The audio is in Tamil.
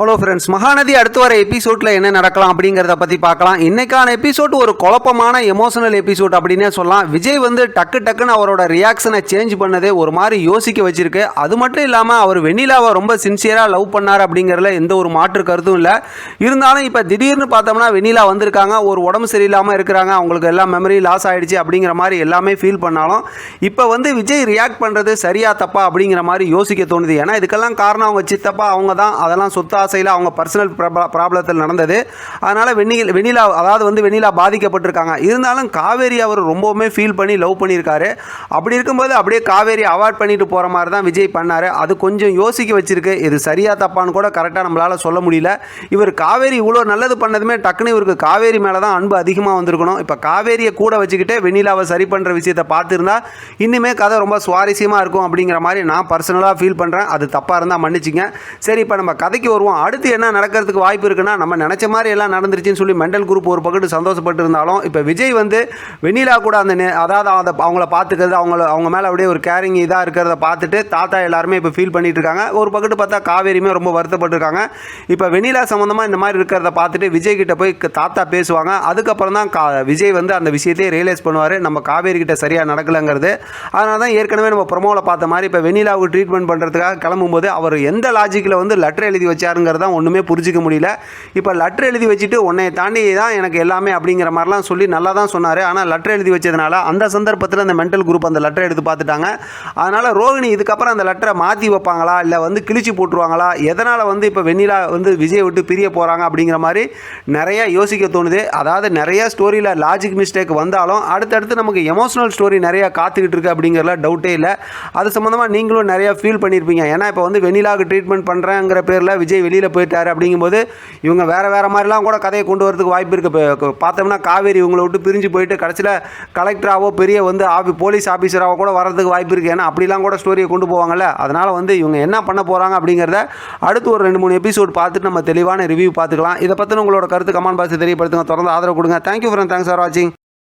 ஹலோ ஃப்ரெண்ட்ஸ் மகாநதி அடுத்து வர எபிசோடில் என்ன நடக்கலாம் அப்படிங்கிறத பற்றி பார்க்கலாம். இன்னைக்கான எபிசோட் ஒரு குழப்பமான எமோஷனல் எபிசோட் அப்படின்னே சொல்லலாம். விஜய் வந்து டக்கு டக்குன்னு அவரோட ரியாக்ஷனை சேஞ்ச் பண்ணதே ஒரு மாதிரி யோசிக்க வச்சிருக்கு. அது மட்டும் இல்லாமல் அவர் வெண்ணிலாவை ரொம்ப சின்சியராக லவ் பண்ணார் அப்படிங்கிறதுல எந்த ஒரு மாற்று கருத்தும் இல்லை. இருந்தாலும் இப்போ திடீர்னு பார்த்தோம்னா வெண்ணிலா வந்திருக்காங்க. ஒரு உடம்பு சரியில்லாமல் இருக்கிறாங்க. அவங்களுக்கு எல்லா மெமரி லாஸ் ஆயிடுச்சு அப்படிங்கிற மாதிரி எல்லாமே ஃபீல் பண்ணாலும் இப்போ வந்து விஜய் ரியாக்ட் பண்ணுறது சரியா தப்பா அப்படிங்கிற மாதிரி யோசிக்க தோணுது. ஏன்னா இதுக்கெல்லாம் காரணம் அவங்க சித்தப்பா அவங்க தான் அதெல்லாம் சொத்தா ஆசையில் அவங்க பர்சனல் ப்ராப்ளத்தில் நடந்தது. அதனால் வெண்ணில் வெண்ணிலா அதாவது வந்து வெண்ணிலா பாதிக்கப்பட்டிருக்காங்க. இருந்தாலும் காவேரி அவர் ரொம்பவுமே ஃபீல் பண்ணி லவ் பண்ணியிருக்காரு. அப்படி இருக்கும்போது அப்படியே காவேரி அவாய்ட் பண்ணிட்டு போகிற மாதிரி தான் விஜய் பண்ணார். அது கொஞ்சம் யோசிக்க வச்சிருக்கு. இது சரியா தப்பான்னு கூட கரெக்டாக நம்மளால் சொல்ல முடியல. இவர் காவேரி இவ்வளோ நல்லது பண்ணதுமே டக்குன்னு இவருக்கு காவேரி மேலே தான் அன்பு அதிகமாக வந்திருக்கணும். இப்போ காவேரியை கூட வச்சுக்கிட்டு வெண்ணிலாவை சரி பண்ணுற விஷயத்தை பார்த்துருந்தா இன்னுமே கதை ரொம்ப சுவாரஸ்யமாக இருக்கும் அப்படிங்கிற மாதிரி நான் பர்சனலாக ஃபீல் பண்ணுறேன் அது தப்பாக இருந்தால் மன்னிச்சிங்க. சரி இப்போ நம்ம கதைக்கு வருவோம். அடுத்து என்ன நடக்கிறதுக்கு வாய்ப்பு இருக்குன்னா நம்ம நினச்ச மாதிரி எல்லாம் நடந்துருச்சுன்னு சொல்லி மெண்டல் குரூப் ஒரு பக்கத்து சந்தோஷப்பட்டு இருந்தாலும் இப்போ விஜய் வந்து வெண்ணிலா கூட அந்த நே- அதாவது அதை அவங்கள பார்த்துக்கிறது அவங்கள அவங்க மேலே அப்படியே ஒரு கேரிங் இதாக இருக்கிறத பார்த்துட்டு தாத்தா எல்லாருமே இப்போ ஃபீல் பண்ணிகிட்டு இருக்காங்க ஒரு பக்கத்து பார்த்தா காவேரியுமே ரொம்ப வருத்தப்பட்டிருக்காங்க. இப்போ வெண்ணிலா சம்மந்தமாக இந்த மாதிரி இருக்கிறத பார்த்துட்டு விஜய் கிட்ட போய் தாத்தா பேசுவாங்க. அதுக்கப்புறம் தான் கா விஜய் வந்து அந்த விஷயத்தையே ரியலைஸ் பண்ணுவார். நம்ம காவேரி கிட்ட சரியாக நடக்கலைங்கிறது. அதனால தான் ஏற்கனவே நம்ம ப்ரொமோவில் பார்த்த மாதிரி இப்போ வெண்ணிலாவுக்கு ட்ரீட்மெண்ட் பண்ணுறதுக்காக கிளம்பும்போது அவர் எந்த லாஜிக்கில் வந்து லெட்டர் எழுதி வச்சாருங்கிறது தான் ஒன்றுமே புரிஞ்சிக்க முடியல. இப்போ லெட்ரு எழுதி வச்சுட்டு உன்னை தாண்டி தான் எனக்கு எல்லாமே அப்படிங்கிற மாதிரிலாம் சொல்லி நல்லா தான் சொன்னார். ஆனால் லெட்டர் எழுதி வச்சதுனால அந்த சந்தர்ப்பத்தில் அந்த மென்டல் குரூப் அந்த லெட்டர் எடுத்து பார்த்துட்டாங்க. அதனால் ரோஹிணி இதுக்கப்புறம் அந்த லெட்டரை மாற்றி வைப்பாங்களா? இல்லை வந்து கிழிச்சு போட்டுருவாங்களா? எதனால் வந்து இப்போ வெண்ணிலா வந்து விஜய் விட்டு பிரிய போகிறாங்க அப்படிங்கிற மாதிரி நிறையா யோசிக்க தோணுது. அதாவது நிறைய ஸ்டோரியில் லாஜிக் மிஸ்டேக் வந்தாலும் அடுத்தடுத்து நமக்கு எமோஷனல் ஸ்டோரி நிறையா காத்துக்கிட்டு இருக்கு அப்படிங்கிறதுல டவுட்டே இல்லை. அது சம்மந்தமாக நீங்களும் நிறையா ஃபீல் பண்ணியிருப்பீங்க ஏன்னா இப்போ வந்து வெண்ணிலாவுக்கு ட்ரீட்மெண்ட் பண்ணுறேங்கிற பேரில் விஜய் வெளியில் போயிட்டாரு அப்படிங்கும்போது இவங்க வேறு வேறு மாதிரிலாம் கூட கதையை கொண்டு வரதுக்கு வாய்ப்பு இருக்குது இப்போ பார்த்தோம்னா காவேரி இவங்களை விட்டு பிரிஞ்சு போயிட்டு கடைசியில் கலெக்டராகவோ பெரிய வந்து ஆஃபி போலீஸ் ஆஃபீஸராகவோ கூட வர்றதுக்கு வாய்ப்பு இருக்குது ஏன்னா அப்படிலாம் கூட ஸ்டோரியை கொண்டு போவாங்கல்ல. அதனால் வந்து இவங்க என்ன பண்ண போகிறாங்க அப்படிங்கிறத அடுத்து ஒரு ரெண்டு மூணு எபிசோட் பார்த்துட்டு நம்ம தெளிவான ரிவ்யூ பார்த்துக்கலாம். இதை பற்றின உங்களோட கருத்து கமெண்ட் பாக்ஸ் தெரியப்படுத்துங்க. தொடர்ந்து ஆதரவு கொடுங்க. தேங்க்யூ ஃப்ரெண்ட் தேங்க்ஸ் ஃபார் வாட்சிங்